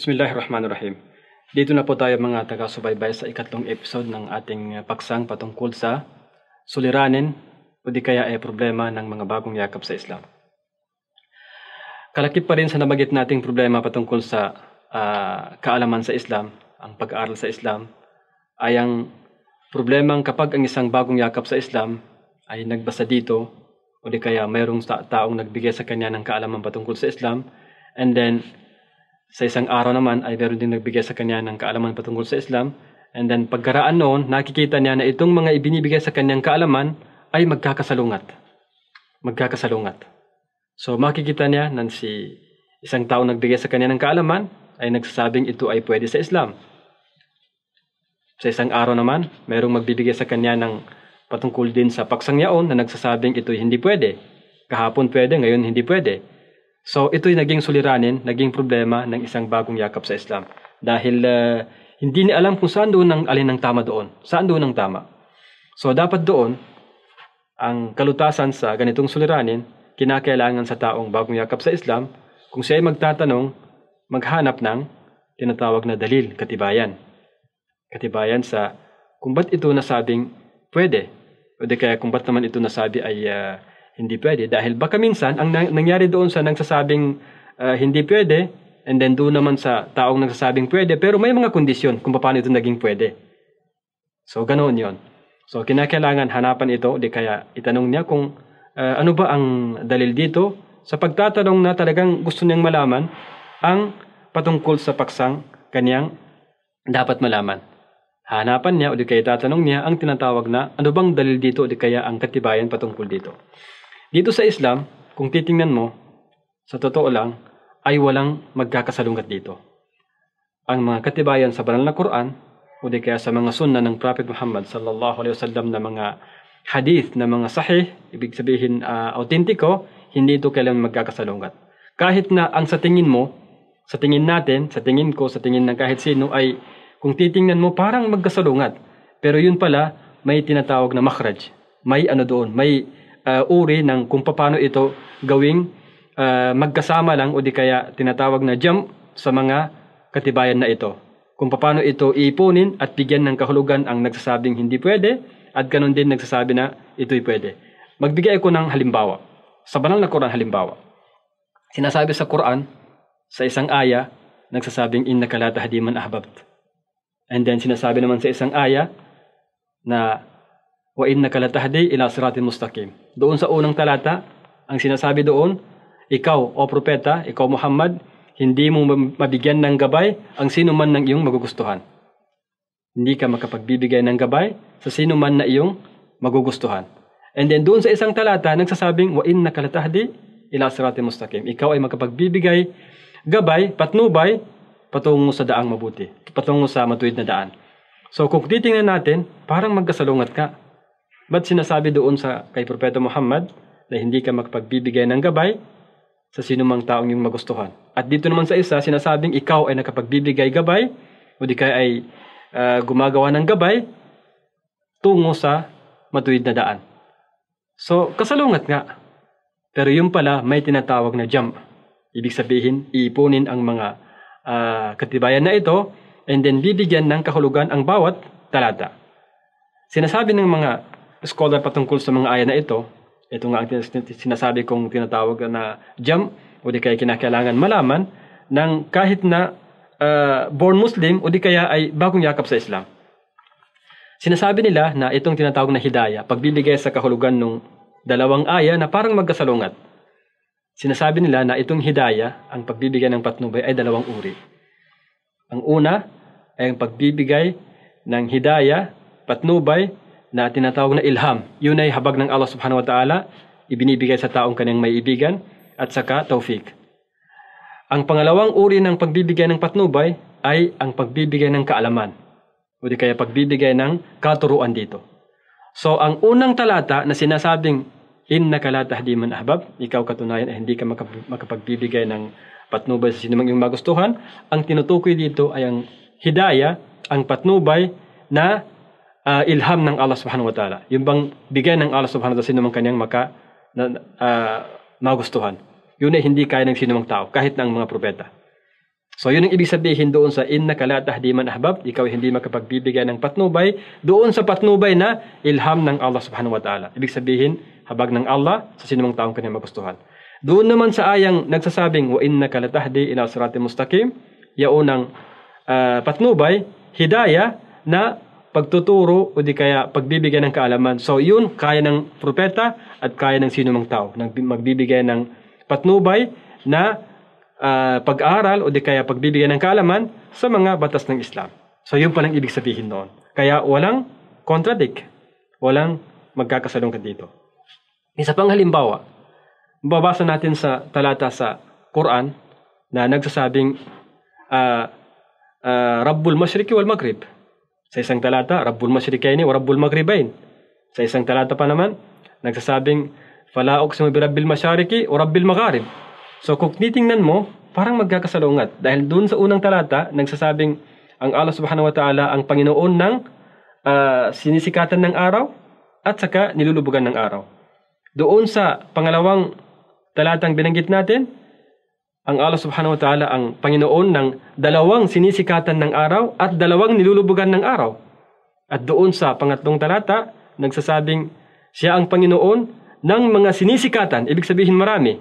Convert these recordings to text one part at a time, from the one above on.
Bismillahirrahmanirrahim. Dito na po tayo mga taga-subaybay sa ikatlong episode ng ating uh, paksang patungkol sa suliranin o di kaya ay problema ng mga bagong yakap sa Islam. Kalakip pa rin sa nabagit nating problema patungkol sa uh, kaalaman sa Islam, ang pag-aaral sa Islam, ay ang problemang kapag ang isang bagong yakap sa Islam ay nagbasa dito o di kaya mayroong taong nagbigay sa kanya ng kaalaman patungkol sa Islam and then sa isang araw naman ay meron din nagbigay sa kanya ng kaalaman patungkol sa Islam. And then pagkaraan noon, nakikita niya na itong mga ibinibigay sa kanyang kaalaman ay magkakasalungat. Magkakasalungat. So makikita niya na si isang tao nagbigay sa kanya ng kaalaman ay nagsasabing ito ay pwede sa Islam. Sa isang araw naman, mayroong magbibigay sa kanya ng patungkol din sa paksang yaon na nagsasabing ito hindi pwede. Kahapon pwede, ngayon hindi pwede. So ito'y naging suliranin, naging problema ng isang bagong yakap sa Islam. Dahil uh, hindi niya alam kung saan doon ang alin ang tama doon. Saan doon ang tama. So dapat doon, ang kalutasan sa ganitong suliranin, kinakailangan sa taong bagong yakap sa Islam, kung siya ay magtatanong, maghanap ng tinatawag na dalil, katibayan. Katibayan sa kung ba't ito nasabing pwede, o di kaya kung ba't naman ito nasabi ay uh, hindi pwede. Dahil baka minsan, ang nangyari doon sa nagsasabing uh, hindi pwede, and then doon naman sa taong nagsasabing pwede, pero may mga kondisyon kung paano ito naging pwede. So, ganoon yon. So, kinakailangan hanapan ito, di kaya itanong niya kung uh, ano ba ang dalil dito sa pagtatanong na talagang gusto niyang malaman ang patungkol sa paksang kanyang dapat malaman. Hanapan niya o di kaya tatanong niya ang tinatawag na ano bang dalil dito o di kaya ang katibayan patungkol dito. Dito sa Islam, kung titingnan mo, sa totoo lang, ay walang magkakasalungat dito. Ang mga katibayan sa banal na Quran, o di kaya sa mga sunna ng Prophet Muhammad sallallahu alaihi wasallam na mga hadith na mga sahih, ibig sabihin uh, autentiko, hindi ito kailangan magkakasalungat. Kahit na ang sa tingin mo, sa tingin natin, sa tingin ko, sa tingin ng kahit sino ay kung titingnan mo parang magkasalungat. Pero yun pala, may tinatawag na makhraj. May ano doon, may uh, uri ng kung paano ito gawing uh, magkasama lang o di kaya tinatawag na jump sa mga katibayan na ito. Kung paano ito iipunin at bigyan ng kahulugan ang nagsasabing hindi pwede at ganun din nagsasabi na ito'y pwede. Magbigay ako ng halimbawa. Sa banal na Quran halimbawa. Sinasabi sa Quran, sa isang aya, nagsasabing innaka la tahdi man ahbabt. And then sinasabi naman sa isang aya na wa innaka latahdi ila siratin mustaqim. Doon sa unang talata, ang sinasabi doon, ikaw o propeta, ikaw Muhammad, hindi mo mabigyan ng gabay ang sino man ng iyong magugustuhan. Hindi ka makapagbibigay ng gabay sa sino man na iyong magugustuhan. And then doon sa isang talata, nagsasabing, wa innaka latahdi ila siratin mustaqim. Ikaw ay makapagbibigay gabay, patnubay, patungo sa daang mabuti, patungo sa matuwid na daan. So kung titingnan natin, parang magkasalungat ka. Ba't sinasabi doon sa kay Propeta Muhammad na hindi ka magpagbibigay ng gabay sa sino mang taong yung magustuhan? At dito naman sa isa, sinasabing ikaw ay nakapagbibigay gabay o di kaya ay uh, gumagawa ng gabay tungo sa matuwid na daan. So, kasalungat nga. Pero yung pala, may tinatawag na jump. Ibig sabihin, iipunin ang mga uh, katibayan na ito and then bibigyan ng kahulugan ang bawat talata. Sinasabi ng mga scholar patungkol sa mga aya na ito, ito nga ang sinasabi kong tinatawag na jam o di kaya kinakailangan malaman ng kahit na uh, born Muslim o di kaya ay bagong yakap sa Islam. Sinasabi nila na itong tinatawag na hidayah, pagbibigay sa kahulugan ng dalawang aya na parang magkasalungat. Sinasabi nila na itong hidayah, ang pagbibigay ng patnubay ay dalawang uri. Ang una ay ang pagbibigay ng hidayah, patnubay na tinatawag na ilham. Yun ay habag ng Allah subhanahu wa ta'ala, ibinibigay sa taong kanyang may ibigan, at saka taufik. Ang pangalawang uri ng pagbibigay ng patnubay ay ang pagbibigay ng kaalaman. O di kaya pagbibigay ng katuruan dito. So, ang unang talata na sinasabing, Inna la tahdi man ahbab, ikaw katunayan ay hindi ka makapagbibigay ng patnubay sa sinumang iyong magustuhan. Ang tinutukoy dito ay ang hidayah, ang patnubay na uh, ilham ng Allah subhanahu wa ta'ala. Yung bang bigay ng Allah subhanahu wa ta'ala sino man kanyang maka na, uh, magustuhan. Yun ay hindi kaya ng sino mang tao, kahit ng mga propeta. So yun ang ibig sabihin doon sa inna la tahdi man ahbab, ikaw hindi makapagbibigay ng patnubay doon sa patnubay na ilham ng Allah subhanahu wa ta'ala. Ibig sabihin, habag ng Allah sa sinumang taong kanya magustuhan. Doon naman sa ayang nagsasabing wa inna la tahdi ila siratim mustaqim, yaunang uh, patnubay, hidayah na pagtuturo o di kaya pagbibigay ng kaalaman. So yun, kaya ng propeta at kaya ng sinumang tao. Magbibigay ng patnubay na uh, pag-aaral o di kaya pagbibigay ng kaalaman sa mga batas ng Islam. So yun palang ibig sabihin noon. Kaya walang contradict. Walang magkakasalungkat dito. Isa pang halimbawa, babasa natin sa talata sa Quran na nagsasabing uh, uh, Rabbul Mashriki wal Maghrib. Sa isang talata, Rabbul Mashrikaini wa Rabbul Maghribain. Sa isang talata pa naman, nagsasabing Fala uqsimu bi Rabbil Mashariki wa Rabbil Magharib. So kung titingnan mo, parang magkakasalungat. Dahil doon sa unang talata, nagsasabing ang Allah subhanahu wa ta'ala ang Panginoon ng uh, sinisikatan ng araw at saka nilulubugan ng araw. Doon sa pangalawang talatang binanggit natin, ang Allah subhanahu wa ta'ala ang Panginoon ng dalawang sinisikatan ng araw at dalawang nilulubugan ng araw. At doon sa pangatlong talata, nagsasabing siya ang Panginoon ng mga sinisikatan, ibig sabihin marami,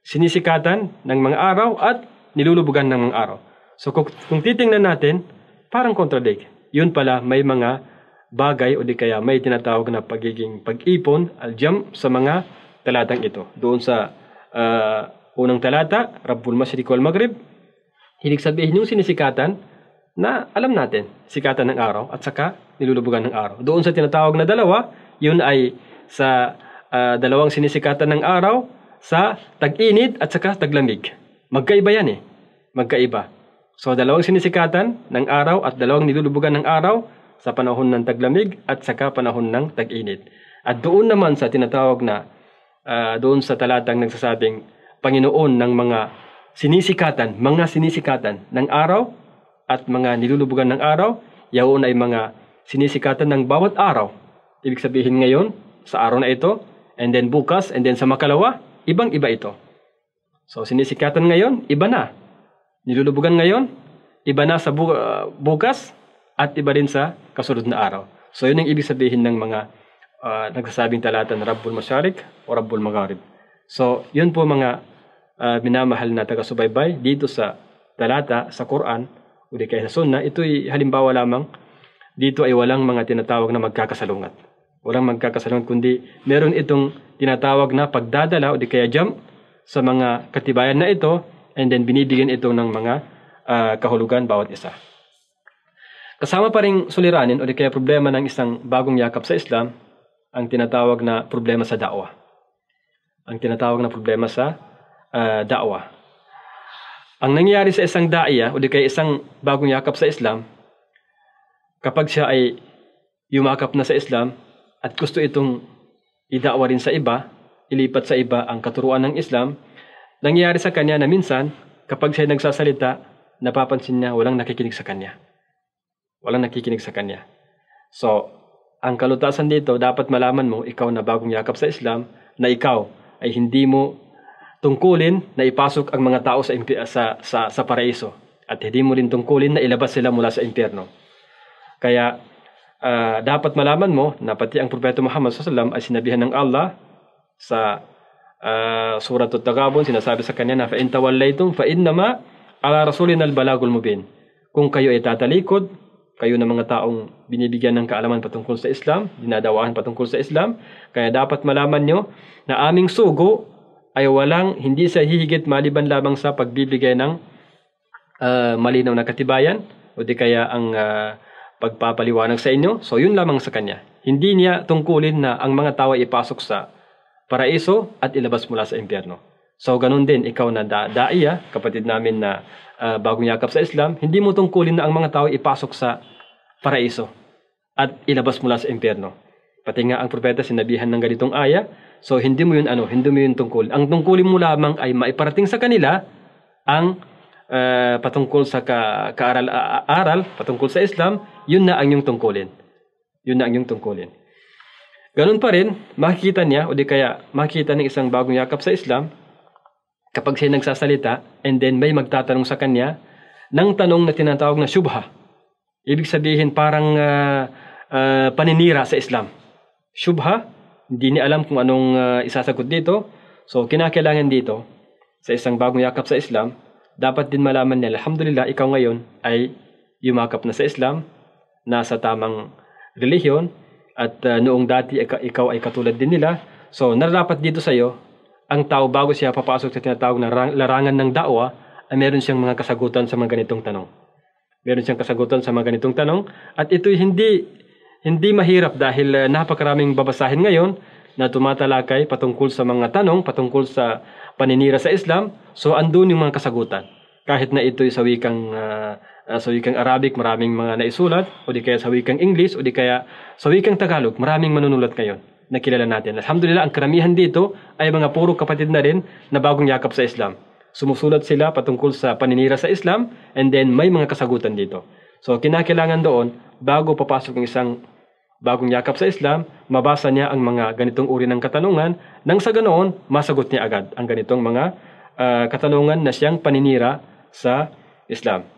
sinisikatan ng mga araw at nilulubugan ng mga araw. So kung, kung titingnan natin, parang contradict. Yun pala, may mga bagay o di kaya may tinatawag na pagiging pag-ipon, aljam, sa mga talatang ito. Doon sa uh, unang talata, Rabbul Mashriq wal Maghrib, hilig sabihin yung sinisikatan na alam natin, sikatan ng araw at saka nilulubugan ng araw. Doon sa tinatawag na dalawa, yun ay sa uh, dalawang sinisikatan ng araw sa tag-init at saka taglamig. Magkaiba yan eh. Magkaiba. So dalawang sinisikatan ng araw at dalawang nilulubugan ng araw sa panahon ng taglamig at saka panahon ng tag-init. At doon naman sa tinatawag na uh, doon sa talatang nagsasabing Panginoon ng mga sinisikatan, mga sinisikatan ng araw at mga nilulubugan ng araw, yaon ay mga sinisikatan ng bawat araw. Ibig sabihin ngayon, sa araw na ito, and then bukas, and then sa makalawa, Ibang-iba ito. So, sinisikatan ngayon, iba na. Nilulubugan ngayon, iba na sa bu- uh, bukas, at iba rin sa kasunod na araw. So, yun ang ibig sabihin ng mga uh, nagsasabing talata na Rabbul Masyarik o Rabbul Magharib. So, yun po mga uh, minamahal na taga-subaybay dito sa talata sa Quran o di kaya sa Sunna. Ito'y halimbawa lamang. Dito ay walang mga tinatawag na magkakasalungat. Walang magkakasalungat kundi meron itong tinatawag na pagdadala o di kaya jump sa mga katibayan na ito and then binibigyan ito ng mga uh, kahulugan bawat isa. Kasama pa rin suliranin o di kaya problema ng isang bagong yakap sa Islam ang tinatawag na problema sa da'wa. Ang tinatawag na problema sa uh, da'wa. Ang nangyayari sa isang da'iya o di kaya isang bagong yakap sa Islam, kapag siya ay yumakap na sa Islam at gusto itong idakwa rin sa iba, ilipat sa iba ang katuruan ng Islam, nangyayari sa kanya na minsan, kapag siya nagsasalita, napapansin niya walang nakikinig sa kanya. Walang nakikinig sa kanya. So, ang kalutasan dito, dapat malaman mo, ikaw na bagong yakap sa Islam, na ikaw ay hindi mo tungkulin na ipasok ang mga tao sa, sa, sa, sa paraiso. At hindi mo rin tungkulin na ilabas sila mula sa impyerno. Kaya, uh, dapat malaman mo na pati ang Propeta Muhammad SAW ay sinabihan ng Allah sa uh, surat At-Tagabun, sinasabi sa kanya na fa in fa innama ala rasulina al-balagul mubin. Kung kayo ay tatalikod, kayo na mga taong binibigyan ng kaalaman patungkol sa Islam, dinadawaan patungkol sa Islam, kaya dapat malaman nyo na aming sugo ay walang, hindi sa hihigit maliban lamang sa pagbibigay ng uh, malinaw na katibayan, o di kaya ang uh, pagpapaliwanag sa inyo. So yun lamang sa kanya. Hindi niya tungkulin na ang mga tao ay ipasok sa paraiso at ilabas mula sa impyerno. So ganun din, ikaw na da daiya, kapatid namin na uh, bagong yakap sa Islam, hindi mo tungkulin na ang mga tao ipasok sa paraiso at ilabas mula sa impyerno. Pati nga ang propeta sinabihan ng ganitong aya, so hindi mo yun ano, hindi mo yun tungkol. Ang tungkulin mo lamang ay maiparating sa kanila ang uh, patungkol sa ka, kaaral uh, aral patungkol sa Islam, yun na ang iyong tungkulin. Yun na ang iyong tungkulin. Ganun pa rin, makikita niya o di kaya makikita ng isang bagong yakap sa Islam kapag siya nagsasalita and then may magtatanong sa kanya ng tanong na tinatawag na syubha. Ibig sabihin parang uh, uh, paninira sa Islam. Syubha, hindi niya alam kung anong uh, isasagot dito. So, kinakailangan dito, sa isang bagong yakap sa Islam, dapat din malaman niya, Alhamdulillah, ikaw ngayon ay yumakap na sa Islam, nasa tamang relihiyon, at uh, noong dati ikaw ay katulad din nila. So, nararapat dito sa iyo, ang tao bago siya papasok sa tinatawag na larangan ng dawa, ay meron siyang mga kasagutan sa mga ganitong tanong. Meron siyang kasagutan sa mga ganitong tanong at ito'y hindi hindi mahirap dahil uh, napakaraming babasahin ngayon na tumatalakay patungkol sa mga tanong, patungkol sa paninira sa Islam. So andun yung mga kasagutan. Kahit na ito'y sa wikang uh, sa wikang Arabic, maraming mga naisulat o di kaya sa wikang English o di kaya sa wikang Tagalog, maraming manunulat ngayon na kilala natin. Alhamdulillah, ang karamihan dito ay mga puro kapatid na rin na bagong yakap sa Islam sumusulat sila patungkol sa paninira sa Islam and then may mga kasagutan dito. So kinakailangan doon bago papasok ng isang bagong yakap sa Islam, mabasa niya ang mga ganitong uri ng katanungan nang sa ganoon masagot niya agad ang ganitong mga uh, katanungan na siyang paninira sa Islam.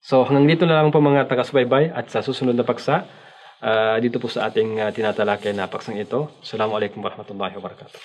So hanggang dito na lang po mga taga-subaybay at sa susunod na paksa uh, dito po sa ating uh, tinatalakay na paksang ito. Assalamualaikum warahmatullahi wabarakatuh.